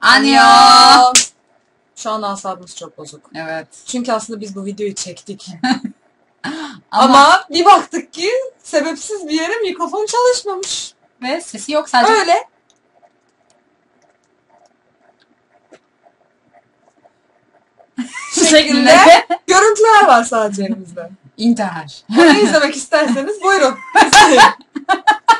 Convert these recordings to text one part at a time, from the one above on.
Anyo. Şu an asabımız çok bozuk. Evet. Çünkü aslında biz bu videoyu çektik. Ama, Ama bir baktık ki sebepsiz bir yere mikrofon çalışmamış. ve sesi yok sadece. Öyle. Şu şekilde görüntüler var sadece elimizde. İntihar. Onu izlemek isterseniz buyurun.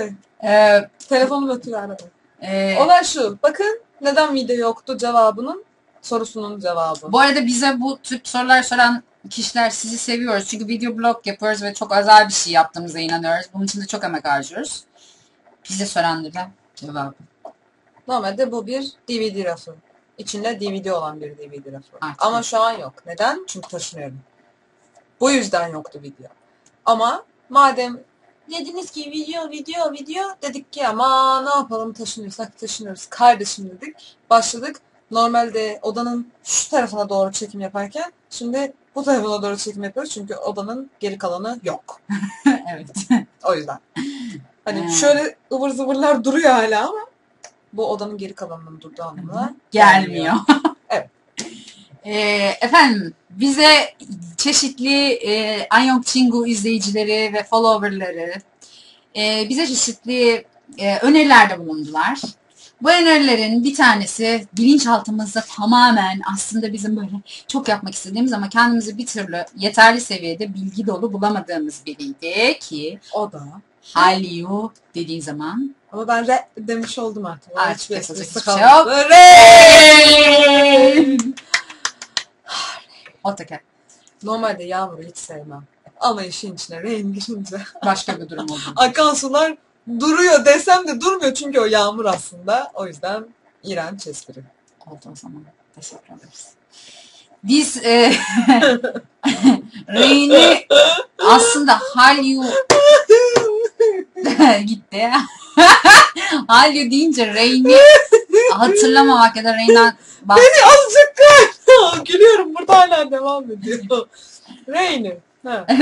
Neyse. Ee, Telefonu ötürü arada. e, Olay şu. Bakın neden video yoktu cevabının sorusunun cevabı. bu arada bize bu tip sorular soran kişiler sizi seviyoruz. Çünkü video blog yapıyoruz ve çok özel bir şey yaptığımıza inanıyoruz. Bunun için de çok emek harcıyoruz. Bize soranlara cevabı. Normalde bu bir DVD rafı. İçinde DVD olan bir DVD rafı. Artık Ama şu an yok. Neden? Çünkü taşınıyorum. Bu yüzden yoktu video. Ama madem dediniz ki video video video dedik ki ama ne yapalım taşınıyorsak taşınıyoruz. Kardeşim dedik. Başladık. Normalde odanın şu tarafına doğru çekim yaparken şimdi bu tarafına doğru çekim yapıyoruz. Çünkü odanın geri kalanı yok. evet. O yüzden. Hani Hmm. şöyle ıvır zıvırlar duruyor hala ama bu odanın geri kalanının durduğu anlamına Gelmiyor. Evet. Ee, efendim bize çeşitli e, Anyong Chingu izleyicileri ve followerları e, bize çeşitli e, önerilerde bulundular. Bu önerilerin bir tanesi bilinçaltımızda tamamen aslında bizim böyle çok yapmak istediğimiz ama kendimizi bir türlü yeterli seviyede bilgi dolu bulamadığımız biriydi ki O da. Hallyu dediğin zaman Ama ben re demiş oldum artık. Artık yapacak hiçbir şey kalmadı. yok. Re! Otaka Normalde yağmuru hiç sevmem. Ama işin içine rain girince başka bir durum oldu. akan sular duruyor desem de durmuyor çünkü o yağmur aslında. O yüzden iğrenç espri. Oldu o zaman. Teşekkür ederiz. Biz e, Reyni aslında Hallyu gitti. Hallyu deyince Reyni hatırlamamak ya da Rey'den bak Beni azıcık. Gülüyorum burada hala devam ediyor. Ha.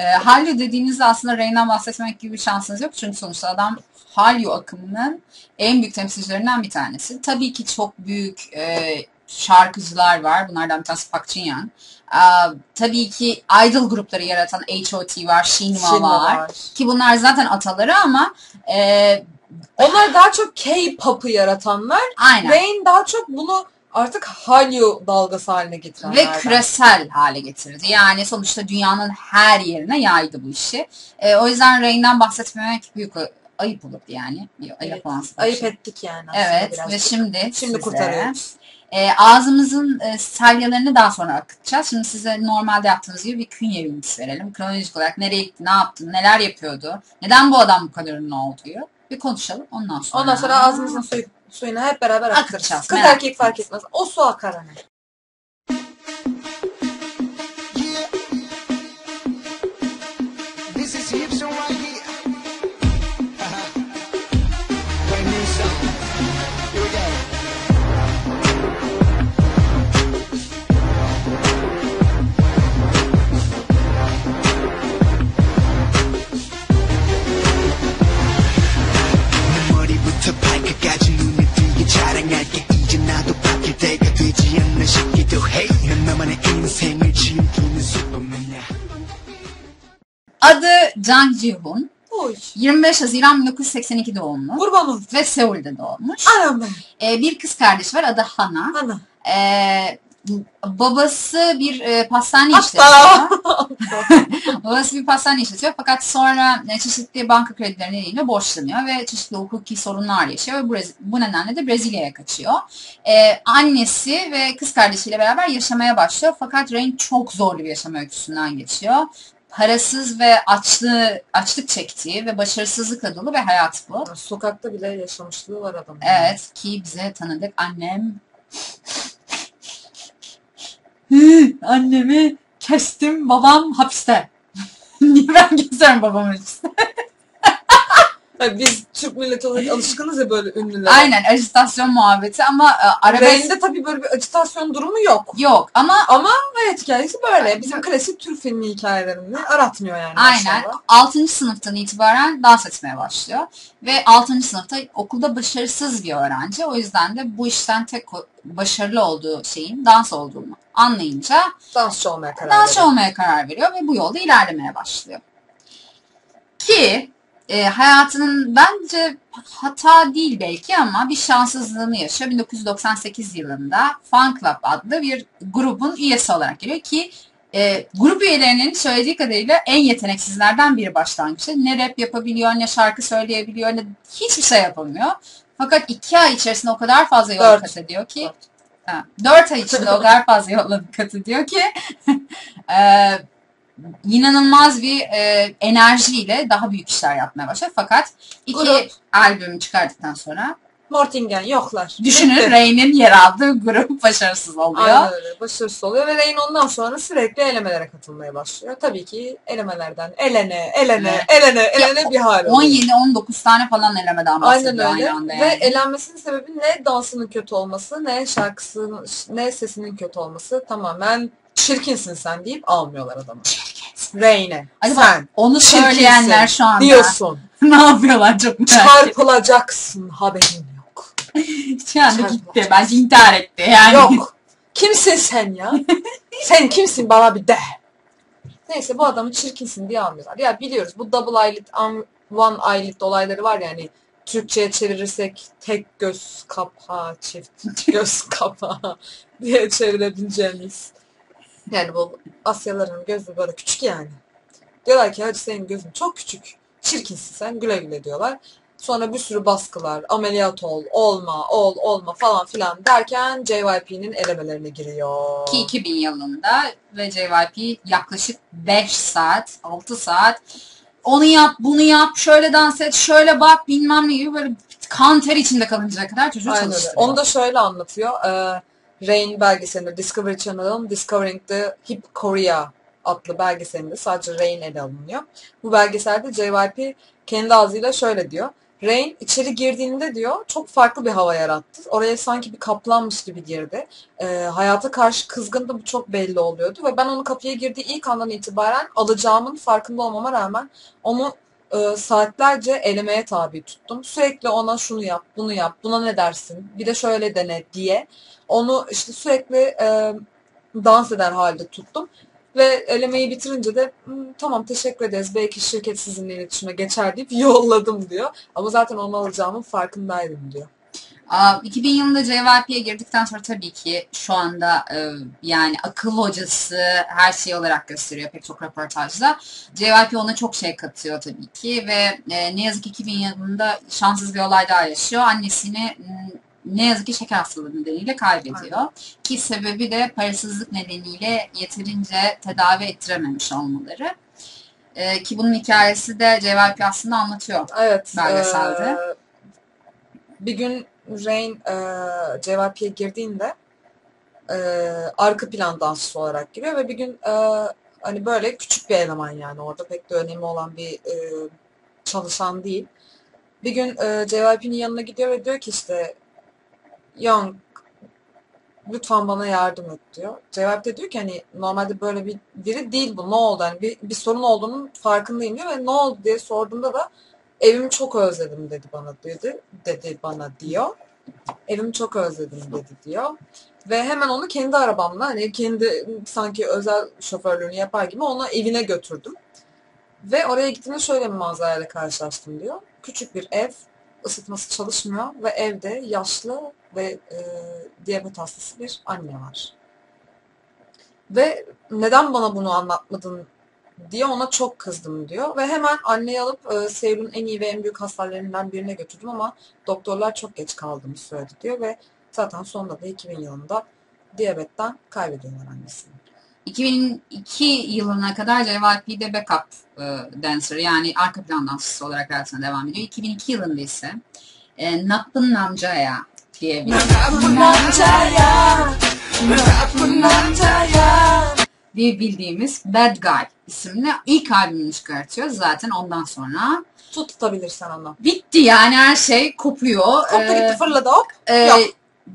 e, Hallyu dediğinizde aslında Rey'den bahsetmek gibi bir şansınız yok. Çünkü sonuçta adam Hallyu akımının en büyük temsilcilerinden bir tanesi. Tabii ki çok büyük e, şarkıcılar var. Bunlardan bir Jin Young. Aa, tabii ki idol grupları yaratan H.O.T var, Shinhwa var. var. Ki bunlar zaten ataları ama e, Onlar daha çok K-pop'u yaratanlar. aynen. Rain daha çok bunu artık Hallyu dalgası haline Ve getirenlerden. küresel hale getirdi. Yani sonuçta dünyanın her yerine yaydı bu işi. E, o yüzden Rain'den bahsetmemek büyük ayıp olurdu yani. Ayıp Evet, Ayıp şey. ettik yani aslında Evet birazcık. ve şimdi Şimdi size, kurtarıyoruz. E, ağzımızın e, salyalarını daha sonra akıtacağız. Şimdi size normalde yaptığımız gibi bir künye bilgisi verelim. Kronolojik olarak nereye gitti, ne yaptı, neler yapıyordu, neden bu adam bu kadar ünlü olduğu bir konuşalım. Ondan sonra. Ondan sonra ağzımızın suyu, suyunu hep beraber. Akıtacağız, Kız erkek fark etmez. O su akar hani. Jang Ji-hoon. Oy. 25 Haziran 1982 doğumlu Kurban olsun. ve Seul'de doğmuş. Anam ben. E, bir kız kardeş var adı Hana. Ana. E, babası bir e, pastane Hatta. işletiyor. babası bir pastane işletiyor fakat sonra e, çeşitli banka kredileri nedeniyle borçlanıyor ve çeşitli hukuki sorunlar yaşıyor ve bu, bu nedenle de Brezilya'ya kaçıyor. E, annesi ve kız kardeşiyle beraber yaşamaya başlıyor fakat Rain çok zorlu bir yaşam öyküsünden geçiyor. Parasız ve açlığı, açlık çektiği ve başarısızlıkla dolu bir hayat bu. Sokakta bile yaşamışlığı var adamın. Evet ki bize tanıdık annem annemi kestim babam hapiste. Niye ben keserim babamı hapiste? Yani biz Türk milleti olarak alışkınız ya böyle ünlülere. Aynen ajitasyon muhabbeti ama e, arabesk tabii böyle bir acitasyon durumu yok. yok ama Ama hayat hikayesi böyle. Bizim klasik Türk filmi hikayelerini aratmıyor yani. Aynen. maşallah. 6. sınıftan itibaren dans etmeye başlıyor. Ve 6. sınıfta okulda başarısız bir öğrenci. O yüzden de bu işten tek o- başarılı olduğu şeyin dans olduğunu anlayınca Dansçı olmaya karar dansçı veriyor. olmaya karar veriyor ve bu yolda ilerlemeye başlıyor. Ki e, hayatının bence hata değil belki ama bir şanssızlığını yaşıyor. 1998 yılında Fan Club adlı bir grubun üyesi olarak geliyor ki e, grup üyelerinin söylediği kadarıyla en yeteneksizlerden biri başlangıçta. Ne rap yapabiliyor, ne şarkı söyleyebiliyor, ne hiçbir şey yapamıyor. Fakat iki ay içerisinde o kadar fazla yol Dört. kat ediyor ki Dört. Ha, dört ay içinde o kadar fazla yola kat ediyor ki e, inanılmaz bir e, enerjiyle daha büyük işler yapmaya başlıyor. Fakat iki Grup. albüm çıkardıktan sonra Mortingen yoklar. düşünün Bitti. Ray'nin yer aldığı grup başarısız oluyor. Aynen öyle. Başarısız oluyor ve Rain ondan sonra sürekli elemelere katılmaya başlıyor. Tabii ki elemelerden elene, elene, elene, elene bir hal oluyor. 17-19 tane falan elemeden bahsediyor Aynen öyle. aynı anda Ve yani. elenmesinin sebebi ne dansının kötü olması, ne şarkısının, ne sesinin kötü olması. Tamamen çirkinsin sen deyip almıyorlar adamı. Rain'e. Acaba Sen onu söyleyenler şu anda diyorsun. ne yapıyorlar çok merak. Çarpılacaksın haberin yok. Şu anda gitti. Bence intihar etti. Yani. Yok. Kimsin sen ya? sen kimsin bana bir de. Neyse bu adamı çirkinsin diye almıyorlar. Ya biliyoruz bu double eyelid, un- one eyelid olayları var ya hani Türkçe'ye çevirirsek tek göz kapağı, çift göz kapağı diye çevirebileceğimiz. Yani bu Asyalıların gözü böyle küçük yani. Diyorlar ki hadi senin gözün çok küçük. Çirkinsin sen güle güle diyorlar. Sonra bir sürü baskılar, ameliyat ol, olma, ol, olma falan filan derken JYP'nin elemelerine giriyor. Ki 2000 yılında ve JYP yaklaşık 5 saat, 6 saat onu yap, bunu yap, şöyle dans et, şöyle bak bilmem ne gibi böyle kan ter içinde kalıncaya kadar çocuğu Aynen çalıştırıyor. Onu da şöyle anlatıyor. Ee, Rain belgeselinde Discovery Channel'ın Discovering the Hip Korea adlı belgeselinde sadece Rain ele alınıyor. Bu belgeselde JYP kendi ağzıyla şöyle diyor. Rain içeri girdiğinde diyor çok farklı bir hava yarattı. Oraya sanki bir kaplanmış gibi girdi. Ee, hayata karşı kızgın da bu çok belli oluyordu. Ve ben onu kapıya girdiği ilk andan itibaren alacağımın farkında olmama rağmen onu e, saatlerce elemeye tabi tuttum. Sürekli ona şunu yap, bunu yap, buna ne dersin, bir de şöyle dene diye onu işte sürekli e, dans eder halde tuttum. Ve elemeyi bitirince de "Hmm, tamam teşekkür ederiz belki şirket sizinle iletişime geçer deyip yolladım diyor. Ama zaten onu alacağımın farkındaydım diyor. Aa, 2000 yılında JYP'ye girdikten sonra tabii ki şu anda e, yani akıl hocası her şey olarak gösteriyor pek çok röportajda. JYP ona çok şey katıyor tabii ki ve e, ne yazık ki 2000 yılında şanssız bir olay daha yaşıyor. Annesini ne yazık ki şeker hastalığı nedeniyle kaybediyor. Ki sebebi de parasızlık nedeniyle yeterince tedavi ettirememiş olmaları. E, ki bunun hikayesi de JYP aslında anlatıyor. Evet. Belgeselde. e, bir gün Rain e, JYP'ye girdiğinde e, arka plan dansçısı olarak giriyor ve bir gün e, hani böyle küçük bir eleman yani orada pek de önemi olan bir e, çalışan değil. Bir gün e, JYP'nin yanına gidiyor ve diyor ki işte Young lütfen bana yardım et diyor. JYP de diyor ki hani normalde böyle bir biri değil bu ne oldu hani bir, bir sorun olduğunun farkındayım diyor ve ne oldu diye sorduğunda da evimi çok özledim dedi bana dedi dedi bana diyor. Evimi çok özledim dedi diyor. Ve hemen onu kendi arabamla hani kendi sanki özel şoförlüğünü yapar gibi onu evine götürdüm. Ve oraya gittiğimde şöyle bir manzarayla karşılaştım diyor. Küçük bir ev, ısıtması çalışmıyor ve evde yaşlı ve e, diyabet hastası bir anne var. Ve neden bana bunu anlatmadın diye ona çok kızdım diyor. Ve hemen anneyi alıp e, Seul'ün en iyi ve en büyük hastanelerinden birine götürdüm ama doktorlar çok geç kaldığımı söyledi diyor ve zaten sonunda da 2000 yılında diyabetten kaybediyorlar annesini. 2002 yılına kadar JYP'de backup e, dancer yani arka plan dansçısı olarak hayatına devam ediyor. 2002 yılında ise e, Nappın Namjaya diye bir diye bildiğimiz Bad Guy isimli ilk albümünü çıkartıyor. Zaten ondan sonra Tut tutabilirsen onu. bitti yani her şey kopuyor. Koptu Ee, gitti fırladı hop. e, Yok.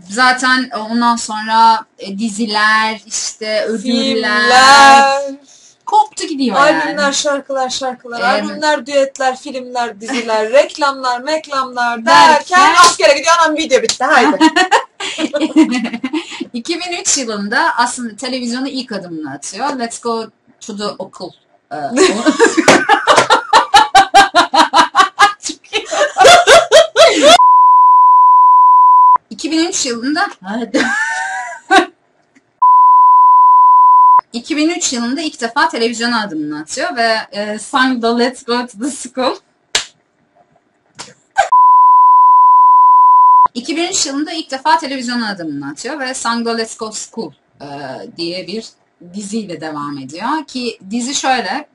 Zaten ondan sonra e, diziler, işte ödüller Filmler, koptu gidiyor yani. albümler, şarkılar, şarkılar, Evet. albümler, düetler, filmler, diziler, reklamlar, meklamlar Derken- derken askere gidiyor anam video bitti haydi. 2003 yılında aslında televizyona ilk adımını atıyor. Let's go to the okul. yılında 2003 yılında ilk defa televizyona adımını atıyor ve e, sang the Let's Go to the School. 2003 yılında ilk defa televizyona adımını atıyor ve sang the Let's Go School e, diye bir diziyle devam ediyor. Ki dizi şöyle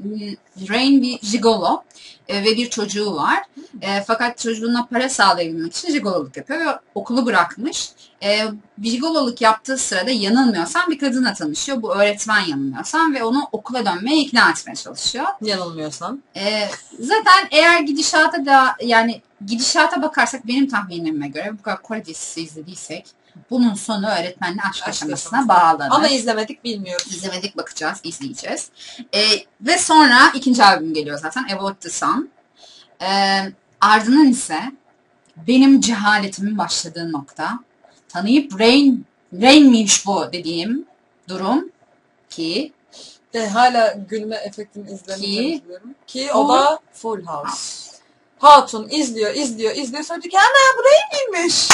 Rain bir jigolo e, ve bir çocuğu var. E, fakat çocuğuna para sağlayabilmek için jigololuk yapıyor ve okulu bırakmış. E, jigololuk yaptığı sırada yanılmıyorsam bir kadınla tanışıyor. Bu öğretmen yanılmıyorsam ve onu okula dönmeye ikna etmeye çalışıyor. Yanılmıyorsan. ee, zaten eğer gidişata da yani gidişata bakarsak benim tahminime göre bu kadar Kore dizisi izlediysek bunun sonu öğretmenle aşk Aşk aşamasına bağlanır. Ama izlemedik bilmiyoruz. İzlemedik bakacağız, izleyeceğiz. Ee, ve sonra ikinci albüm geliyor zaten About the Sun. Ee, ardından ise benim cehaletimin başladığı nokta tanıyıp Rain, Rain miymiş bu dediğim durum ki De, hala gülme efektini izlemeyi Ki-. Ki o da Full House. Hatun izliyor, izliyor, izliyor. Sonra diyor ki ana buraya mıymış?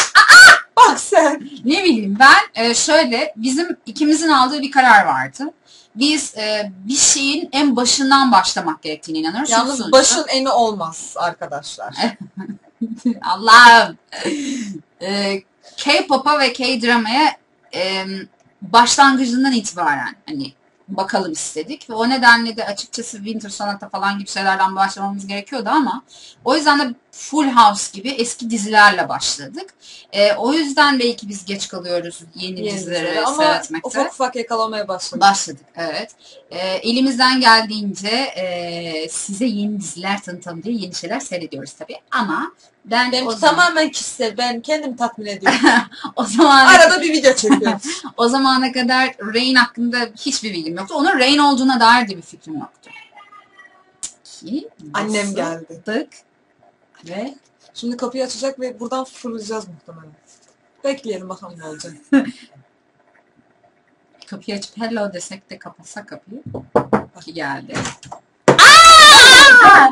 Bak sen. Ne bileyim ben e, şöyle bizim ikimizin aldığı bir karar vardı. Biz e, bir şeyin en başından başlamak gerektiğine inanıyoruz. Yalnız sonuçta- başın eni olmaz arkadaşlar. Allah'ım. E, K-pop'a ve K-drama'ya e, başlangıcından itibaren hani bakalım istedik. Ve o nedenle de açıkçası Winter Sonata falan gibi şeylerden başlamamız gerekiyordu ama o yüzden de Full House gibi eski dizilerle başladık. E, o yüzden belki biz geç kalıyoruz yeni, Yeni dizileri. Ama seyretmekte. ufak ufak yakalamaya başladık. Başladık evet. Ee, elimizden geldiğince e, size yeni diziler tanıtalım diye yeni şeyler seyrediyoruz tabii. Ama ben o, Benimki zaman, tamamen kişisel. Ben kendim tatmin ediyorum. o zaman Arada bir video çekiyoruz. o zamana kadar Rain hakkında hiçbir bilgim yoktu. Onun Rain olduğuna dair de bir fikrim yoktu. Ki Annem geldi. Ve Şimdi kapıyı açacak ve buradan fırlayacağız muhtemelen. Bekleyelim bakalım ne olacak. kapıyı açıp hello desek de kapatsak kapıyı. Ki geldi.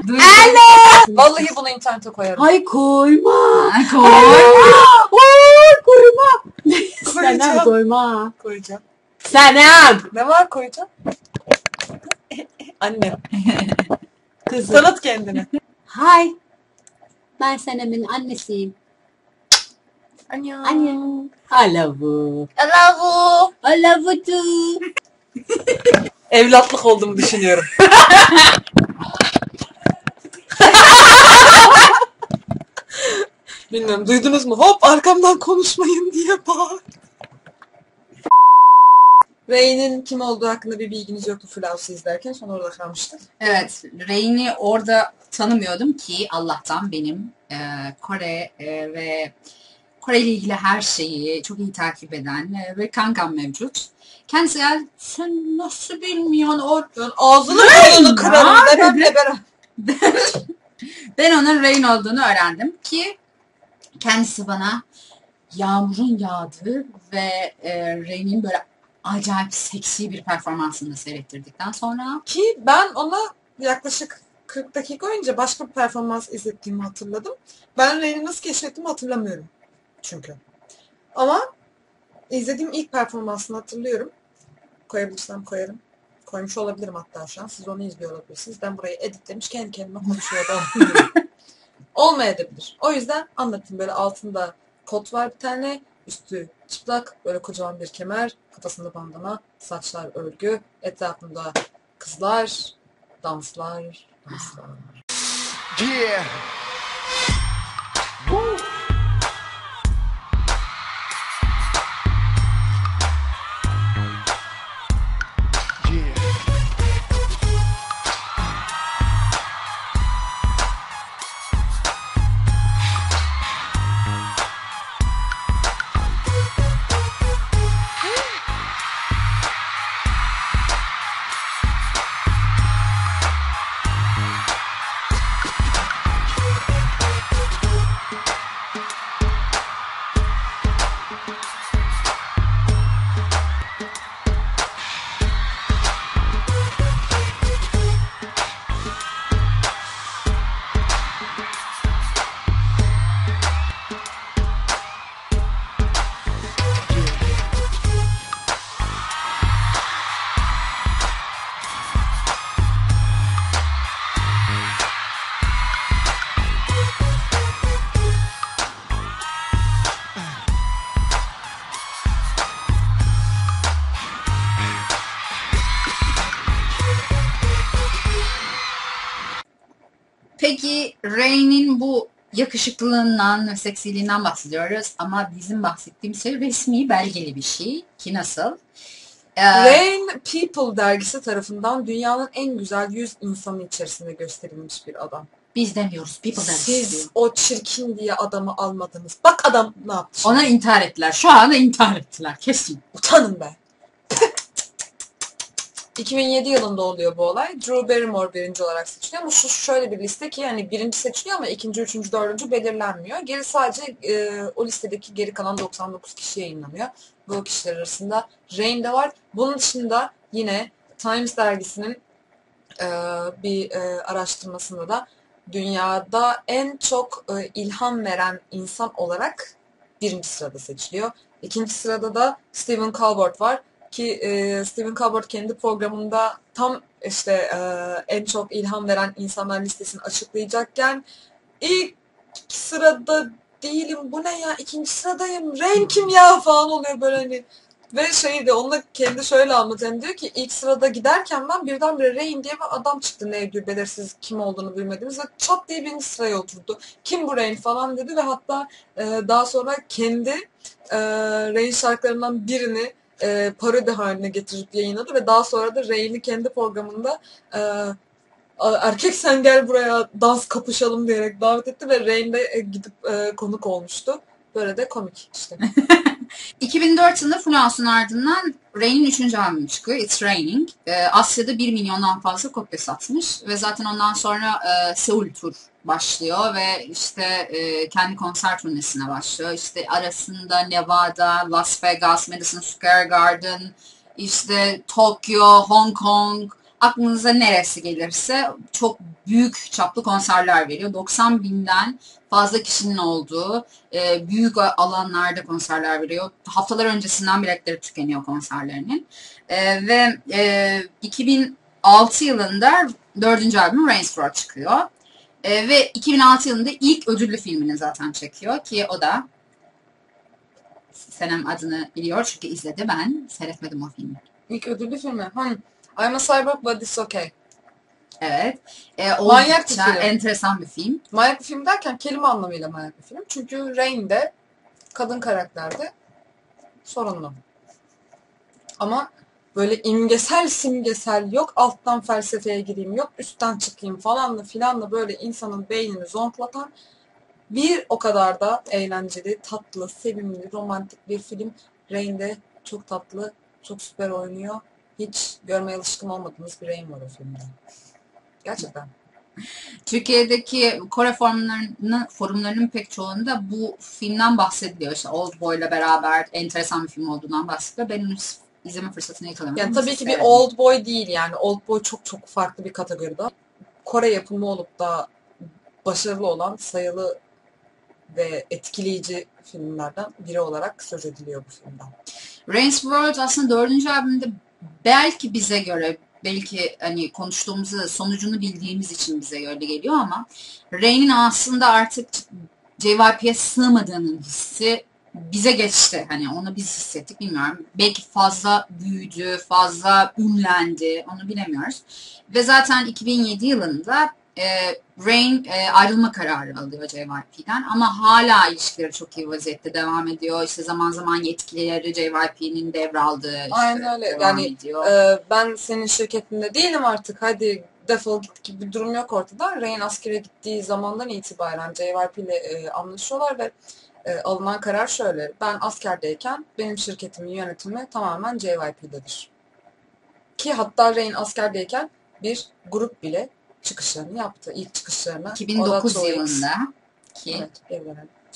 Duydum. Vallahi bunu internete koyarım. Ay koyma. Ay, koy. Ay koyma. Senem Koyacağım. koyma. Koyacağım. Senem. Ne var koyacağım? Annem. Kızım. Tanıt kendini. Hay. Ben Senem'in annesiyim. Anne. Anne. I love you. Hello. I love you too. Evlatlık olduğumu düşünüyorum. Bilmiyorum duydunuz mu? Hop arkamdan konuşmayın diye bağır. Ray'nin kim olduğu hakkında bir bilginiz yoktu Flows'u izlerken sonra orada kalmıştık. Evet, Reyni orada tanımıyordum ki Allah'tan benim e, Kore e, ve Kore ile ilgili her şeyi çok iyi takip eden e, ve kankam mevcut. Kendisi geldi, sen nasıl bilmiyorsun o... Ben ağzını burnunu kırarım Ya, dememle beraber. Ben onun Rain olduğunu öğrendim ki kendisi bana yağmurun yağdığı ve e, Rain'in böyle acayip seksi bir performansını seyrettirdikten sonra Ki ben ona yaklaşık 40 dakika önce başka bir performans izlettiğimi hatırladım. Ben Ray'ni nasıl keşfettiğimi hatırlamıyorum. Çünkü. Ama izlediğim ilk performansını hatırlıyorum. Koyabilirsem koyarım. Koymuş olabilirim hatta şu an. Siz onu izliyor olabilirsiniz. Ben burayı editlemiş kendi kendime konuşuyordum. Olmayabilir. O yüzden anlatayım. Böyle altında kot var bir tane. Üstü çıplak. Böyle kocaman bir kemer. Kafasında bandana. Saçlar örgü. Etrafında kızlar. Danslar. Danslar. Yeah. Yakışıklılığından seksiliğinden bahsediyoruz ama bizim bahsettiğimiz şey resmi belgeli bir şey ki nasıl? Ee, Rain People dergisi tarafından dünyanın en güzel 100 insanı içerisinde gösterilmiş bir adam. biz demiyoruz. People demiyoruz. Siz o çirkin diye adamı almadınız. Bak adam ne yaptı? Ona intihar ettiler. Şu anda intihar ettiler. Kesin. Utanın be. 2007 yılında oluyor bu olay. Drew Barrymore birinci olarak seçiliyor. Bu şu şöyle bir liste ki yani birinci seçiliyor ama ikinci, üçüncü, dördüncü belirlenmiyor. Geri sadece e, o listedeki geri kalan 99 kişi yayınlanıyor. Bu kişiler arasında Rain de var. Bunun dışında yine Times dergisinin e, bir e, araştırmasında da dünyada en çok e, ilham veren insan olarak birinci sırada seçiliyor. İkinci sırada da Stephen Colbert var ki e, Stephen Colbert kendi programında tam işte e, en çok ilham veren insanlar listesini açıklayacakken ilk sırada değilim bu ne ya ikinci sıradayım Rain kim ya falan oluyor böyle hani. Ve şey de onunla kendi şöyle anlatıyor diyor ki ilk sırada giderken ben birdenbire Rain diye bir adam çıktı ne diyor belirsiz kim olduğunu bilmediğimiz ve çat diye birinci sıraya oturdu. Kim bu Rain? falan dedi ve hatta e, daha sonra kendi e, Rain şarkılarından birini e, parodi haline getirip yayınladı ve daha sonra da Rain'i kendi programında e, "A- erkek sen gel buraya dans kapışalım diyerek davet etti ve Rain de e, gidip e, konuk olmuştu. Böyle de komik işte. 2004 yılında Fluence'un ardından Rain'in 3. albümü çıkıyor. It's Raining. Ee, Asya'da 1 milyondan fazla kopya satmış ve zaten ondan sonra e, Seul Tur başlıyor ve işte e, kendi konser turnesine başlıyor. İşte arasında Nevada, Las Vegas, Madison Square Garden, işte Tokyo, Hong Kong, aklınıza neresi gelirse çok büyük çaplı konserler veriyor. 90 binden fazla kişinin olduğu e, büyük alanlarda konserler veriyor. Haftalar öncesinden biletleri tükeniyor konserlerinin. E, ve e, 2006 yılında dördüncü albüm Rainsford çıkıyor. E, ve 2006 yılında ilk ödüllü filmini zaten çekiyor ki o da Senem adını biliyor çünkü izledi ben. Seyretmedim o filmi. İlk ödüllü filmi. Hmm. I'm a Cyborg but it's okay. Evet. E, Manyak bir film. enteresan bir film. Manyak bir film derken kelime anlamıyla manyak bir film. Çünkü Rain de kadın karakterde sorunlu. Ama böyle imgesel simgesel yok alttan felsefeye gireyim yok üstten çıkayım falanla filanla böyle insanın beynini zonklatan bir o kadar da eğlenceli, tatlı, sevimli, romantik bir film. Rain de çok tatlı, çok süper oynuyor. Hiç görmeye alışkın olmadığımız bir Rain var o filmde. Gerçekten. Türkiye'deki Kore forumlarının, forumlarının pek çoğunda bu filmden bahsediliyor. İşte Old Boy'la beraber enteresan bir film olduğundan bahsediliyor. Ben izleme fırsatını yakalamadım. Yani tabii ki bir. Old Boy değil yani. Old Boy çok çok farklı bir kategoride. Kore yapımı olup da başarılı olan sayılı ve etkileyici filmlerden biri olarak söz ediliyor bu filmden. Rain's World aslında dördüncü albümde belki bize göre belki hani konuştuğumuzda sonucunu bildiğimiz için bize öyle geliyor ama Rain'in aslında artık JYP'ye sığmadığının hissi bize geçti. Hani onu biz hissettik bilmiyorum. Belki fazla büyüdü, fazla ünlendi onu bilemiyoruz. Ve zaten 2007 yılında e, Rain e, ayrılma kararı alıyor JYP'den ama hala ilişkileri çok iyi vaziyette devam ediyor. İşte zaman zaman yetkileri JYP'nin devraldığı işte Aynen öyle. devam Yani, ediyor. Ee, ben senin şirketinde değilim artık hadi defol git gibi bir durum yok ortada. Rain askere gittiği zamandan itibaren JYP ile e, anlaşıyorlar ve e, alınan karar şöyle. Ben askerdeyken benim şirketimin yönetimi tamamen JYP'dedir. Ki hatta Rain askerdeyken bir grup bile çıkışlarını yaptı. İlk çıkışlarını. 2009 Oda yılında ki Evet.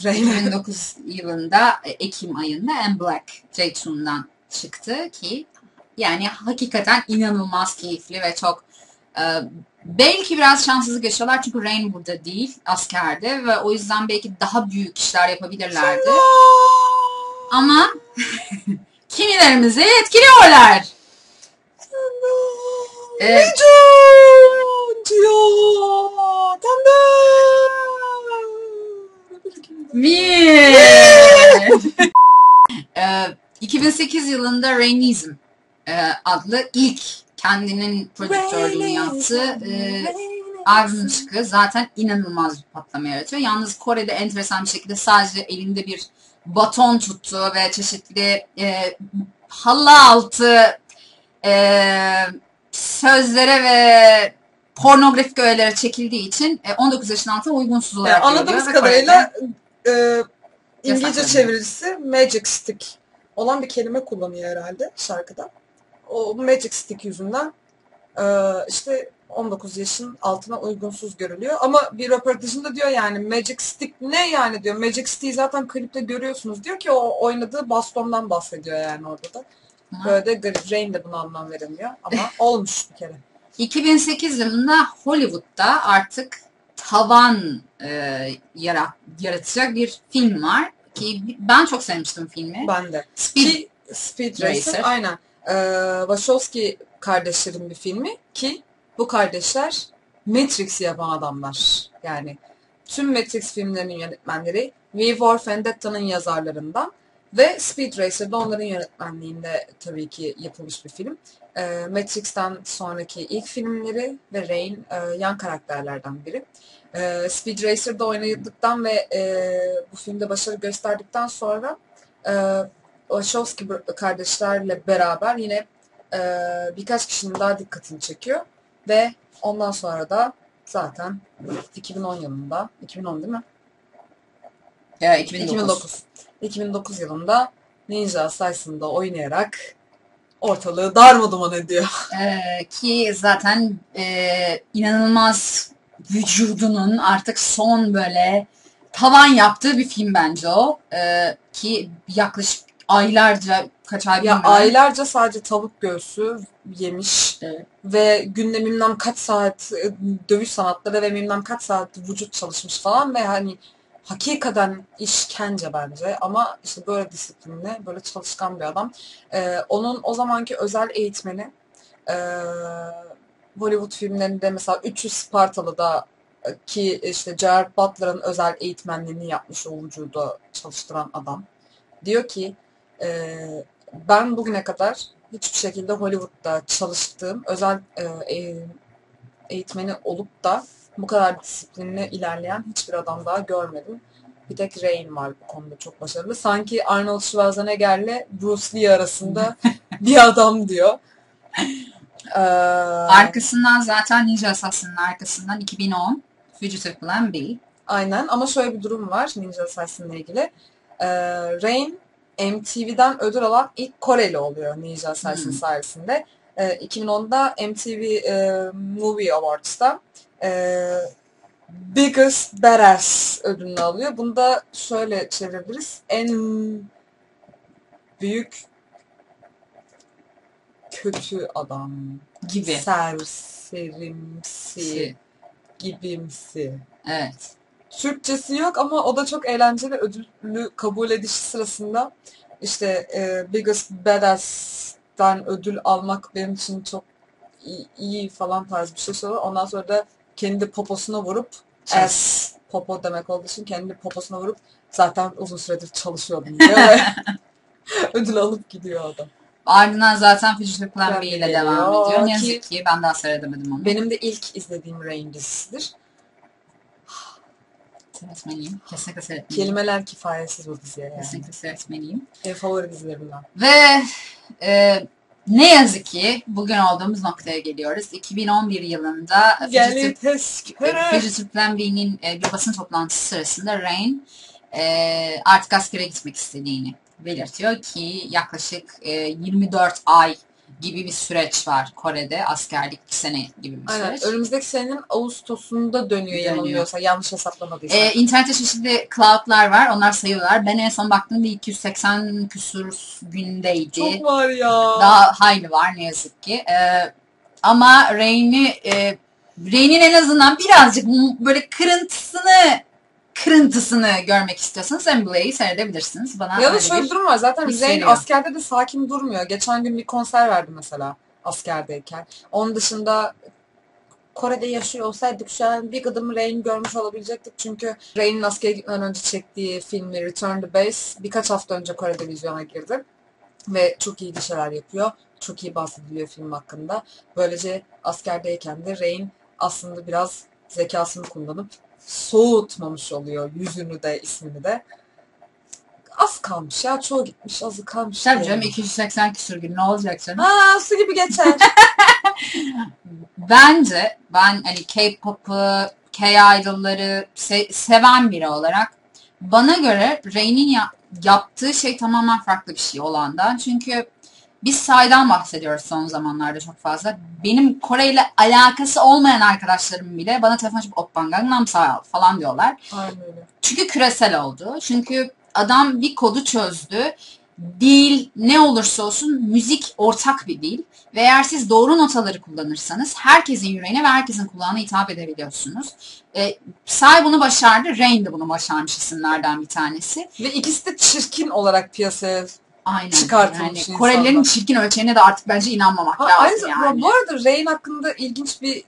Rain 2009 yılında e, Ekim ayında En Black J-Tune'dan çıktı ki yani hakikaten inanılmaz keyifli ve çok e, belki biraz şanssızlık yaşıyorlar çünkü Rain burada değil askerde ve o yüzden belki daha büyük işler yapabilirlerdi. Ama kimilerimizi etkiliyorlar. Evet. Bir. Ee, 2008 yılında Rainism e, adlı ilk kendinin prodüktörlüğünü yaptı. Ee, albüm çıkı zaten inanılmaz bir patlama yaratıyor. Yalnız Kore'de enteresan bir şekilde sadece elinde bir baton tuttu ve çeşitli e, halı altı e, sözlere ve pornografik öğelere çekildiği için e, 19 yaşın altına uygunsuz olarak Yani anladığımız kadarıyla e, İngilizce çevirisi Magic Stick olan bir kelime kullanıyor herhalde şarkıda. O Magic Stick yüzünden e, işte 19 yaşın altına uygunsuz görülüyor. Ama bir röportajında diyor yani Magic Stick ne yani diyor. Magic Stick'i zaten klipte görüyorsunuz. Diyor ki o oynadığı bastondan bahsediyor yani orada da. Böyle de. Rain de buna anlam veremiyor. Ama olmuş bir kere. 2008 yılında Hollywood'da artık tavan e, yara- yaratacak bir film var ki ben çok sevmiştim filmi. Ben de. Speed Ki Speed Racer, Racer. aynen. Ee, Wachowski kardeşlerin bir filmi ki bu kardeşler Matrix'i yapan adamlar. Yani tüm Matrix filmlerinin yönetmenleri V for Vendetta'nın yazarlarından ve Speed Racer'da onların yönetmenliğinde tabii ki yapılmış bir film. Ee, Matrix'ten sonraki ilk filmleri ve Rain e, yan karakterlerden biri. Ee, Speed Racer'da oynadıktan ve e, bu filmde başarı gösterdikten sonra e, Wachowski kardeşlerle beraber yine e, birkaç kişinin daha dikkatini çekiyor ve ondan sonra da zaten 2010 yılında 2010 değil mi? e, 2009. 2009. 2009 yılında Ninja Assassin'da oynayarak ortalığı darmaduman ediyor. E, ki zaten e, inanılmaz vücudunun artık son böyle tavan yaptığı bir film bence o. E, ki yaklaşık aylarca kaç ay Ya aylarca sadece tavuk göğsü yemiş Evet. ve günde bilmem kaç saat e, dövüş sanatları ve bilmem kaç saat vücut çalışmış falan ve hani hakikaten işkence bence ama işte böyle disiplinli, böyle çalışkan bir adam. Ee, onun o zamanki özel eğitmeni e, Hollywood filmlerinde mesela 300 Spartalı'da ki işte Gerard Butler'ın özel eğitmenliğini yapmış o vücudu çalıştıran adam. Diyor ki e, ben bugüne kadar hiçbir şekilde Hollywood'da çalıştığım özel e, e- eğitmeni olup da bu kadar disiplinli ilerleyen hiçbir adam daha görmedim. Bir tek Rain var bu konuda çok başarılı. Sanki Arnold Schwarzenegger'le Bruce Lee arasında bir adam diyor. Ee, Arkasından zaten Ninja Assassin'in arkasından 2010 Fugitive Plan B. Aynen ama şöyle bir durum var Ninja Assassin'le ilgili. Ee, Rain MTV'den ödül alan ilk Koreli oluyor Ninja Assassin Hmm. sayesinde. Ee, 2010'da MTV e, Movie Awards'ta e, Biggest Badass ödülünü alıyor. Bunu da şöyle çevirebiliriz. En büyük kötü adam. gibi. Serserimsi gibimsi. Evet. Türkçesi yok ama o da çok eğlenceli ödülü kabul edişi sırasında işte e, Biggest Badass'tan ödül almak benim için çok iyi, iyi falan tarz bir şey söylüyor. Ondan sonra da kendi poposuna vurup Çalış. S popo demek olduğu için kendi poposuna vurup zaten uzun süredir çalışıyordum diyor ve ödül alıp gidiyor adam. Ardından zaten Fugitive Plan B ile devam ediyor. Ne yazık ki ben daha seyredemedim onu. Benim de ilk izlediğim Rain dizisidir. Seyretmeliyim. Kesinlikle seyretmeliyim. Kelimeler kifayetsiz bu diziye yani. Kesinlikle seyretmeliyim. En favori dizilerimden. Ve e, ne yazık ki bugün olduğumuz noktaya geliyoruz. 2011 yılında. Fugitive Plan B'nin e, bir basın toplantısı sırasında Rain e, artık askere gitmek istediğini belirtiyor ki yaklaşık e, 24 ay gibi bir süreç var Kore'de askerlik sene gibi bir Aynen. süreç. Önümüzdeki senenin Ağustos'unda dönüyor, Dönüyor. yanılmıyorsa. Yanlış hesaplamadıysam. Ee, internette çeşitli cloudlar var. Onlar sayıyorlar. Ben en son baktığımda 280 küsur gündeydi. Çok var ya. Daha hayli var ne yazık ki. Ee, ama Rain'i e, Rain'in en azından birazcık böyle kırıntısını kırıntısını görmek istiyorsanız Emble'yi seyredebilirsiniz. Bana ya da öyle şöyle bir- durum var. Zaten veriyor. askerde de sakin durmuyor. Geçen gün bir konser verdi mesela askerdeyken. Onun dışında Kore'de yaşıyor olsaydık şu an bir adım Rain görmüş olabilecektik. Çünkü Rain'in askere gitmeden önce çektiği filmi Return to Base birkaç hafta önce Kore'de vizyona girdi. Ve çok iyi gişeler yapıyor. Çok iyi bahsediliyor film hakkında. Böylece askerdeyken de Rain aslında biraz zekasını kullanıp soğutmamış oluyor yüzünü de ismini de. Az kalmış ya çoğu gitmiş azı kalmış. Tabii diye. canım 280 küsur gün ne olacak canım? Ha su gibi geçer. Bence ben hani K-pop'u, K-idol'ları se- seven biri olarak bana göre Rain'in ya- yaptığı şey tamamen farklı bir şey olandan. Çünkü biz saydan bahsediyoruz son zamanlarda çok fazla. Benim Kore ile alakası olmayan arkadaşlarım bile bana telefon açıp Oppan Gangnam Style falan diyorlar. Aynen öyle. Çünkü küresel oldu. Çünkü adam bir kodu çözdü. Dil ne olursa olsun müzik ortak bir dil. Ve eğer siz doğru notaları kullanırsanız herkesin yüreğine ve herkesin kulağına hitap edebiliyorsunuz. E, Psy bunu başardı. Rain de bunu başarmış isimlerden bir tanesi. Ve ikisi de çirkin olarak piyasaya Aynen. Çıkartılmış yani Korelilerin çirkin ölçeğine de artık bence inanmamak Ha, lazım aynı yani. bu arada Rain hakkında ilginç bir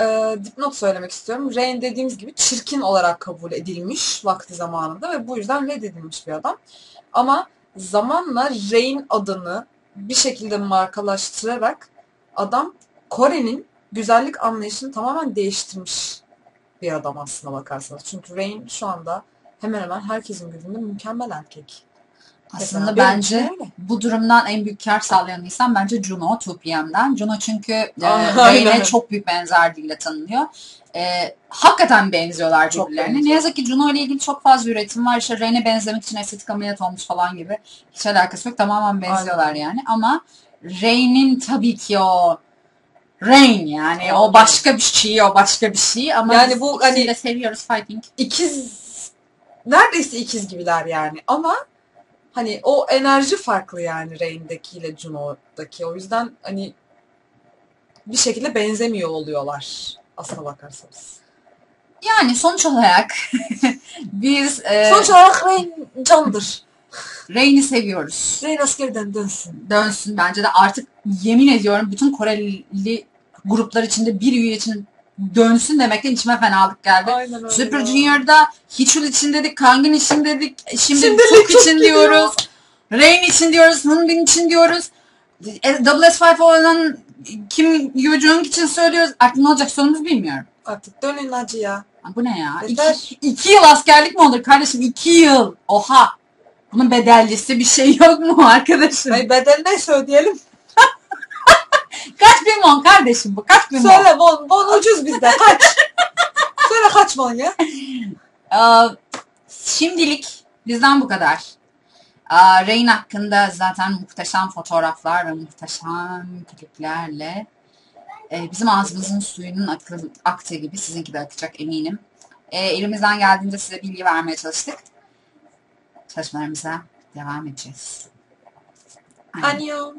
e, dipnot söylemek istiyorum. Rain dediğimiz gibi çirkin olarak kabul edilmiş vakti zamanında ve bu yüzden reddedilmiş bir adam. Ama zamanla Rain adını bir şekilde markalaştırarak adam Kore'nin güzellik anlayışını tamamen değiştirmiş bir adam aslına bakarsanız. Çünkü Rain şu anda hemen hemen herkesin gözünde mükemmel erkek. Aslında benim bence bu durumdan en büyük kar sağlayan insan bence Juno 2PM'den. Juno çünkü e, Aynen. Rain'e çok büyük benzerliğiyle tanınıyor. E, hakikaten benziyorlar birbirlerine. Ne yazık ki Juno ile ilgili çok fazla üretim var. İşte Rain'e benzemek için estetik ameliyat olmuş falan gibi. Hiç alakası yok. Tamamen benziyorlar yani. Ama Rain'in tabii ki o Rain yani. Aynen. O başka bir şey, o başka bir şey. Ama Yani bu hani- de seviyoruz fighting. ikiz neredeyse ikiz gibiler yani ama hani o enerji farklı yani Rain'deki ile Juno'daki o yüzden hani bir şekilde benzemiyor oluyorlar aslına bakarsanız. Yani sonuç olarak biz e, Sonuç olarak Rain candır. Rain'i seviyoruz. Rain askerden dönsün. dönsün. Bence de artık yemin ediyorum bütün Koreli gruplar içinde bir üye için dönsün demekten içime fenalık geldi. Aynen öyle. Super. Junior'da Hichul için dedik, Kangin için dedik, şimdi, Şimdi Tuk için gidiyor. diyoruz, Rain için diyoruz, Hunbin için diyoruz, E, WS5 olan Kim Yoo-jung için söylüyoruz. Artık ne olacak sonumuz bilmiyorum. Artık dönün acı ya. Ha, Bu ne ya? Yeter. İki, iki yıl askerlik mi olur kardeşim? İki yıl. Oha. Bunun bedellisi bir şey yok mu arkadaşım? Ay bedel neyse ödeyelim. Kaç bin won kardeşim bu? Kaç bin won? Söyle bon, bon ucuz bizde kaç. Söyle kaç bon ya. Şimdilik bizden bu kadar. Aa, Rain hakkında zaten muhteşem fotoğraflar ve muhteşem kliplerle e, bizim ağzımızın suyunun akı- aktığı gibi sizinki de akacak eminim. E, elimizden geldiğince size bilgi vermeye çalıştık. Çalışmalarımıza devam edeceğiz. Annyeong.